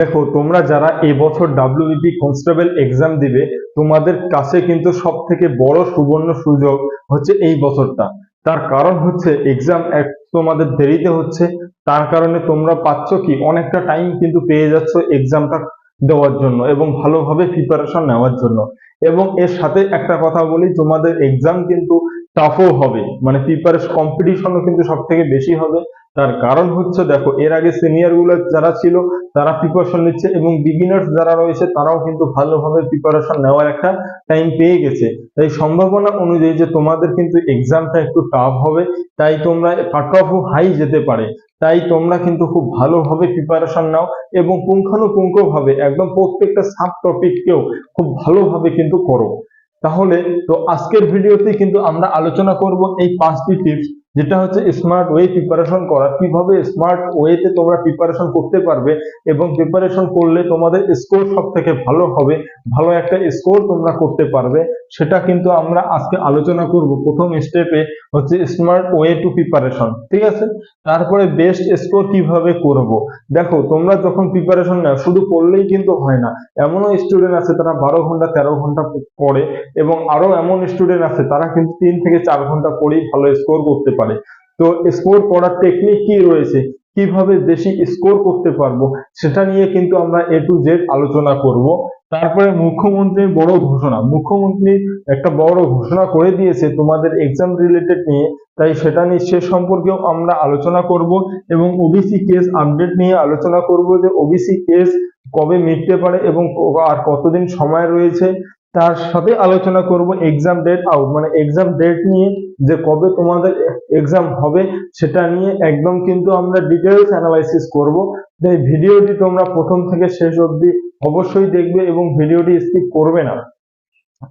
দেখো, তোমরা যারা এবছর ডাব্লিউবিপি কনস্টেবল এক্সাম দিবে, তোমাদের কাছে কিন্তু সব থেকে বড় সুবর্ণ সুযোগ হচ্ছে এই বছরটা। তার কারণ হচ্ছে এক্সাম এক তোমাদের দেরিতে হচ্ছে, তার কারণে তোমরা পাচ্ছ কি, অনেকটা টাইম কিন্তু পেয়ে যাচ্ছ এক্সামটা দেওয়ার জন্য এবং ভালোভাবে প্রিপারেশন নেওয়ার জন্য। এবং এর সাথে একটা কথা বলি, তোমাদের এক্সাম কিন্তু টাফও হবে। মানে প্রিপারেশন কম্পিটিশনও কিন্তু সব থেকে বেশি হবে। তার কারণ হচ্ছে, দেখো, এর আগে সিনিয়রগুলো যারা ছিল, তারা প্রিপারেশন নিচ্ছে এবং বিগিনার্স যারা রয়েছে, তারাও কিন্তু ভালোভাবে প্রিপারেশন নেওয়ার একটা টাইম পেয়ে গেছে। তাই সম্ভাবনা অনুযায়ী যে তোমাদের কিন্তু এক্সামটা একটু টাফ হবে, তাই তোমরা কাট অফও হাই যেতে পারে। তাই তোমরা কিন্তু খুব ভালোভাবে প্রিপারেশন নাও এবং পুঙ্খানুপুঙ্খ ভাবে একদম প্রত্যেকটা সাব টপিককেও খুব ভালোভাবে কিন্তু করো। তাহলে তো আজকের ভিডিওতে কিন্তু আমরা আলোচনা করব এই পাঁচটি টিপস যেটা হচ্ছে স্মার্ট ওয়ে প্রিপারেশন করা। কীভাবে স্মার্ট ওয়েতে তোমরা প্রিপারেশন করতে পারবে এবং প্রিপারেশন করলে তোমাদের স্কোর সব থেকে ভালো হবে, ভালো একটা স্কোর তোমরা করতে পারবে, সেটা কিন্তু আমরা আজকে আলোচনা করব। প্রথম স্টেপে হচ্ছে স্মার্ট ওয়ে টু প্রিপারেশন ঠিক আছে? তারপরে বেস্ট স্কোর কীভাবে করব? দেখো, তোমরা যখন প্রিপারেশন নাও, শুধু পড়লেই কিন্তু হয় না। এমনও স্টুডেন্ট আছে তারা বারো ঘণ্টা, তেরো ঘণ্টা পড়ে এবং আরও এমন স্টুডেন্ট আছে তারা কিন্তু তিন থেকে চার ঘণ্টা পড়েই ভালো স্কোর করতে পারে। তো স্কোর করার টেকনিক কি রয়েছে? কীভাবে বেশি স্কোর করতে পারব? সেটা নিয়ে কিন্তু আমরা এ টু জেড আলোচনা করব। তারপরে মুখ্যমন্ত্রীর বড় ঘোষণা। মুখ্যমন্ত্রী একটা বড় ঘোষণা করে দিয়েছে তোমাদের এক্সাম রিলেটেড নিয়ে। তাই সেটা নিয়ে সে সম্পর্কেও আমরা আলোচনা করব এবং ওবিসি কেস আপডেট নিয়ে আলোচনা করব যে ওবিসি কেস কবে মিটতে পারে এবং আর কতদিন সময় রয়েছে। তার সাথে আলোচনা করব এক্সাম ডেট আউট মানে এক্সাম ডেট নিয়ে যে কবে তোমাদের এক্সাম হবে সেটা নিয়ে একদম কিন্তু আমরা ডিটেলস অ্যানালাইসিস করব। তাই ভিডিওটি তোমরা প্রথম থেকে শেষ অবধি অবশ্যই দেখবে এবং ভিডিওটি স্কিপ করবে না।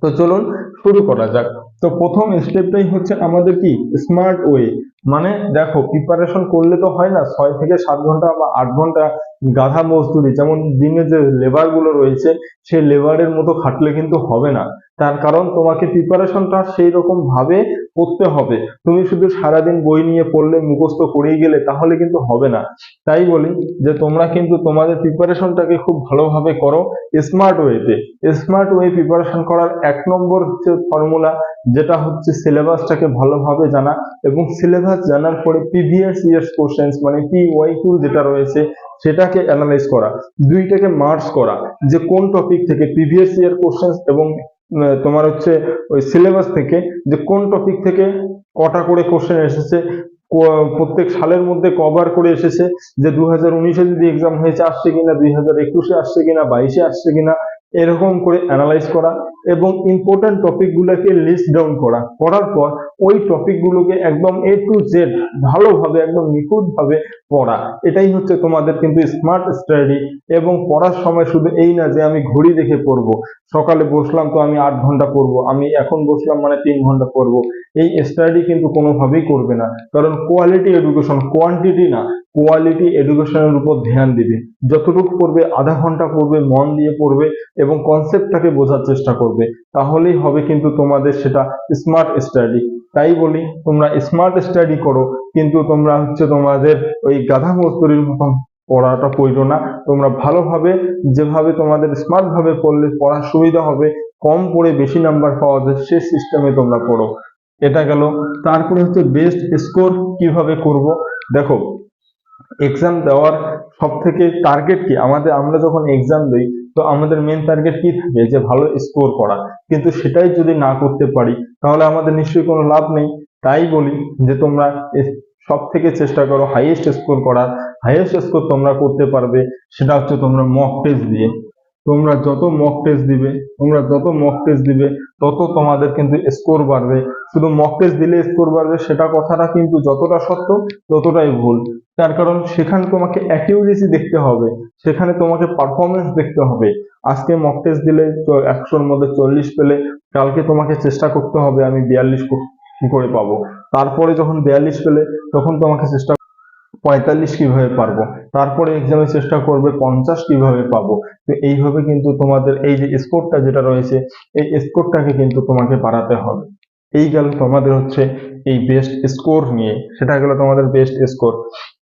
তো চলুন শুরু করা যাক। তো প্রথম স্টেপটাই হচ্ছে আমাদের কি? স্মার্ট ওয়ে মানে দেখো প্রিপারেশন করলে তো হয় না, ছয় থেকে সাত ঘণ্টা বা আট ঘণ্টা গাধা মজদুরি, যেমন দিনে যে লেবারগুলো রয়েছে, সেই লেবারের মতো খাটলে কিন্তু হবে না। তার কারণ তোমাকে প্রিপারেশনটা সেই রকম ভাবে করতে হবে। তুমি শুধু সারাদিন বই নিয়ে পড়লে মুখস্থ করেই গেলে তাহলে কিন্তু হবে না। তাই বলি যে তোমরা কিন্তু তোমাদের প্রিপারেশনটাকে খুব ভালোভাবে করো স্মার্ট ওয়েতে স্মার্ট ওয়ে প্রিপারেশন করার এক নম্বর হচ্ছে ফর্মুলা যেটা হচ্ছে সিলেবাসটাকে ভালোভাবে জানা এবং সিলেবাস জানার পরে প্রিভিয়াস ইয়ার্স কোশ্চেন্স মানে পি ওয়াই কিউ যেটা রয়েছে সেটাকে অ্যানালাইজ করা, দুইটাকে মার্চ করা যে কোন টপিক থেকে প্রিভিয়াস ইয়ার কোশ্চেন্স এবং তোমার হচ্ছে ওই সিলেবাস থেকে যে কোন টপিক থেকে কটা করে কোশ্চেন এসেছে প্রত্যেক সালের মধ্যে কভার করে এসেছে, যে দু হাজার উনিশে যদি এক্সাম হয়েছে আসছে কিনা দুই হাজার একুশে আসছে কিনা, বাইশে আসছে কিনা এরকম করে অ্যানালাইজ করা এবং ইম্পর্টেন্ট টপিক গুলোকে লিস্ট ডাউন করা। করার পর ওই টপিক গুলোকে একদম এ টু জেড ভালোভাবে, একদম নিখুঁত ভাবে পড়া। এটাই হচ্ছে তোমাদের কিন্তু স্মার্ট স্টাডি এবং পড়ার সময় শুধু এই না যে আমি ঘড়ি দেখে পড়ব। সকালে বসলাম তো আমি আট ঘণ্টা পড়ব। আমি এখন বসলাম মানে তিন ঘণ্টা পড়ব। এই স্টাডি কিন্তু কোনোভাবেই করবে না। কারণ কোয়ালিটি এডুকেশন কোয়ান্টিটি না। কোয়ালিটি এডুকেশনের উপর ধ্যান দিবে। যতটুকু পড়বে, আধা ঘণ্টা পড়বে, মন দিয়ে পড়বে এবং কনসেপ্টটাকে বোঝার চেষ্টা করবে, তাহলেই হবে কিন্তু তোমাদের সেটা স্মার্ট স্টাডি তাই বলি, তোমরা স্মার্ট স্টাডি করো, কিন্তু তোমরা হচ্ছে তোমাদের ওই গাধা মস্তুরির মতন পড়াটা পড়ো না। তোমরা ভালোভাবে, যেভাবে তোমাদের স্মার্ট ভাবে পড়লে পড়ার সুবিধা হবে, কম পড়ে বেশি নাম্বার পাওয়া যায়, সে সিস্টেমে তোমরা পড়ো। এটা গেল। তারপরে হচ্ছে বেস্ট স্কোর কীভাবে করব? দেখো এক্সাম দেওয়ার সব থেকে টার্গেট কি? আমাদের, আমরা যখন এক্সাম দিই তো আমাদের মেন টার্গেট কি থাকে? যে ভালো স্কোর করা। কিন্তু সেটাই যদি না করতে পারি, তাহলে আমাদের নিশ্চয়ই কোনো লাভ নেই। তাই বলি যে তোমরা সব থেকে চেষ্টা করো হাইয়েস্ট স্কোর করার। হাইয়েস্ট স্কোর তোমরা করতে পারবে, সেটা হচ্ছে তোমরা মক টেস্ট দিয়ে। তোমরা যত মক টেস্ট দিবে, তোমরা যত মক টেস্ট দিবে, তত তোমাদের কিন্তু স্কোর বাড়বে। শুধু মক টেস্ট দিলে স্কোর বাড়বে, সেটা কথাটা কিন্তু যতটা সত্য, ততটাই ভুল। তার কারণ সেখানে তোমাকে অ্যাকিউরেসি দেখতে হবে, সেখানে তোমাকে পারফরমেন্স দেখতে হবে। আজকে মক টেস্ট দিলে একশোর মধ্যে চল্লিশ পেলে, কালকে তোমাকে চেষ্টা করতে হবে আমি বিয়াল্লিশ করে পাবো? তারপরে যখন বিয়াল্লিশ পেলে, তখন তোমাকে চেষ্টা পঁয়তাল্লিশ কীভাবে পারব? তারপরে এক্সামে চেষ্টা করবে, পঞ্চাশ কীভাবে পাবো? তো এইভাবে কিন্তু তোমাদের এই যে স্কোরটা যেটা রয়েছে, এই স্কোরটাকে কিন্তু তোমাকে বাড়াতে হবে। এই গেল তোমাদের হচ্ছে এই বেস্ট স্কোর নিয়ে। সেটা গেল তোমাদের বেস্ট স্কোর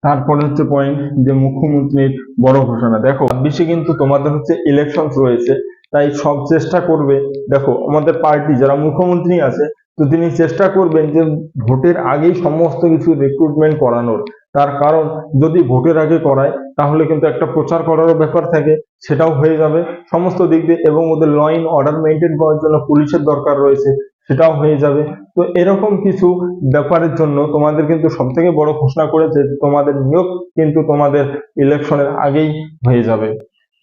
তারপরে হচ্ছে পয়েন্ট যে মুখ্যমন্ত্রীর বড় ঘোষণা। দেখো, ছাব্বিশে কিন্তু তোমাদের হচ্ছে ইলেকশন রয়েছে, তাই সব চেষ্টা করবে। দেখো, আমাদের পার্টি যারা মুখ্যমন্ত্রী আছে, তো তিনি চেষ্টা করবেন যে ভোটের আগেই সমস্ত কিছু রিক্রুটমেন্ট করানোর। তার কারণ যদি ভোটের আগে করায়, তাহলে কিন্তু একটা প্রচার করারও ব্যাপার থাকে, সেটাও হয়ে যাবে। সমস্ত দিক দিয়ে এবং ওদের ল ইন অর্ডার মেনটেন করার জন্য পুলিশের দরকার রয়েছে, সেটাও হয়ে যাবে। তো এরকম কিছু ব্যাপারের জন্য তোমাদের কিন্তু সব থেকে বড় ঘোষণা করেছে তোমাদের নিয়োগ কিন্তু তোমাদের ইলেকশনের আগেই হয়ে যাবে।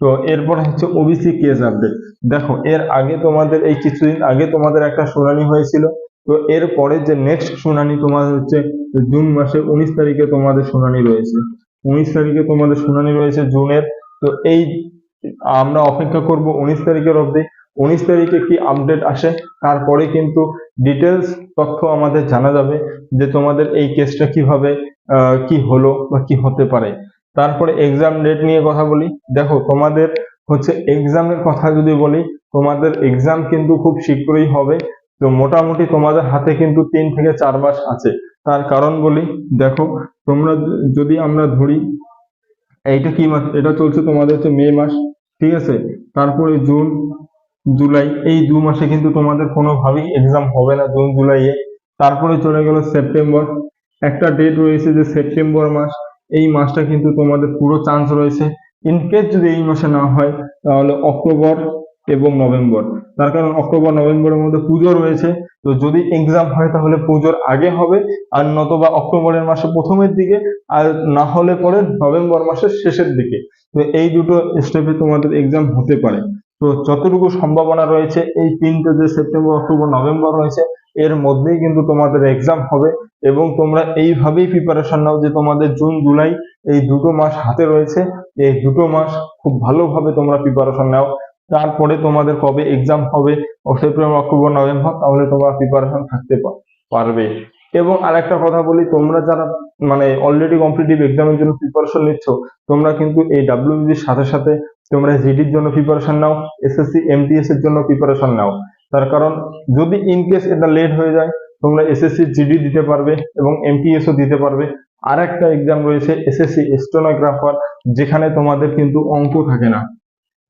তো এরপর হচ্ছে ওবিসি কেস আপডেট দেখো, এর আগে তোমাদের, এই কিছুদিন আগে তোমাদের একটা শুনানি হয়েছিল তো এরপরে যে নেক্সট শুনানি তোমাদের হচ্ছে জুন মাসে উনিশ তারিখে তোমাদের শুনানি রয়েছে। উনিশ তারিখে তোমাদের শুনানি রয়েছে জুনের। তো এই আমরা অপেক্ষা করব উনিশ তারিখের অবধি। উনিশ তারিখে কি আপডেট আসে? তারপরে কিন্তু ডিটেলস তথ্য আমাদের জানা যাবে যে তোমাদের এই কেসটা কীভাবে কি হলো বা কি হতে পারে। তারপরে এক্সাম ডেট নিয়ে কথা বলি। দেখো, তোমাদের হচ্ছে এক্সামের কথা যদি বলি, তোমাদের এক্সাম কিন্তু খুব শীঘ্রই হবে। তো মোটামুটি তোমাদের হাতে কিন্তু তিন থেকে চার মাস আছে। তার কারণ বলি, দেখো, তোমরা যদি আমরা ধরি, এইটা কি মাস? এটা চলছে তোমাদের হচ্ছে মে মাস, ঠিক আছে? তারপরে জুন, জুলাই, এই দু মাসে কিন্তু তোমাদের কোনোভাবেই এক্সাম হবে না জুন, জুলাইয়ে। তারপরে চলে গেল সেপ্টেম্বর। একটা ডেট রয়েছে যে সেপ্টেম্বর মাস, এই মাসটা কিন্তু তোমাদের পুরো চান্স রয়েছে। ইন কেস যদি এই মাসে না হয়, তাহলে অক্টোবর এবং নভেম্বর। তার কারণ অক্টোবর, নভেম্বরের মধ্যে পুজো রয়েছে। তো যদি এক্সাম হয় তাহলে পুজোর আগে হবে আর নতবা অক্টোবরের মাসে প্রথমের দিকে আর না হলে পরে নভেম্বর মাসের শেষের দিকে। তো এই দুটো স্টেপে তোমাদের এক্সাম হতে পারে। তো যতটুকু সম্ভাবনা রয়েছে, এই তিনটে যে সেপ্টেম্বর অক্টোবর নভেম্বর রয়েছে, এর মধ্যেই কিন্তু তোমাদের এক্সাম হবে এবং তোমরা এইভাবেই প্রিপারেশন নাও যে তোমাদের জুন, জুলাই এই দুটো মাস হাতে রয়েছে। এই দুটো মাস খুব ভালোভাবে তোমরা প্রিপারেশন নাও। তারপরে তোমাদের কবে এক্সাম হবে সেপ্টেম্বর অক্টোবর, নভেম্বর, তাহলে তোমরা প্রিপারেশন থাকতে পারবে। এবং আরেকটা কথা বলি, তোমরা যারা মানে অলরেডি কম্পিটিটিভ এক্সামের জন্য প্রিপারেশন নিচ্ছ, তোমরা কিন্তু এই ডাব্লিউবির সাথে সাথে তোমরা জিডির জন্য প্রিপারেশন নাও এসএসসি এমটিএস এর জন্য প্রিপারেশন নাও। তার কারণ, যদি ইন কেস এটা লেট হয়ে যায়, তোমরা এসএসসি জিডি দিতে পারবে এবং এমটিএস ও দিতে পারবে। আর একটা এক্সাম রয়েছে এসএসসি স্টেনোগ্রাফার যেখানে তোমাদের কিন্তু অঙ্ক থাকে না।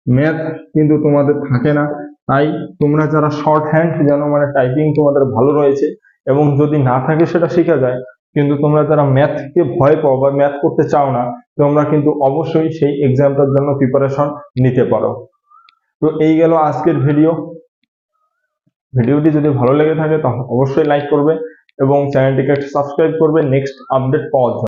ম্যাথ কিন্তু তোমাদের থাকে না। তাই তোমরা যারা শর্ট হ্যান্ড জানো মানে টাইপিং তোমাদের ভালো রয়েছে এবং যদি না থাকে সেটা শেখা যায়। কিন্তু তোমরা যারা ম্যাথকে ভয় পাও বা ম্যাথ করতে চাও না, তোমরা কিন্তু অবশ্যই সেই এক্সামটার জন্য প্রিপারেশন নিতে পারো। তো এই গেল আজকের ভিডিও ভিডিওটি যদি ভালো লেগে থাকে, তাহলে অবশ্যই লাইক করবে এবং চ্যানেলটিকে সাবস্ক্রাইব করবে। নেক্সট আপডেট পাওয়ার জন্য।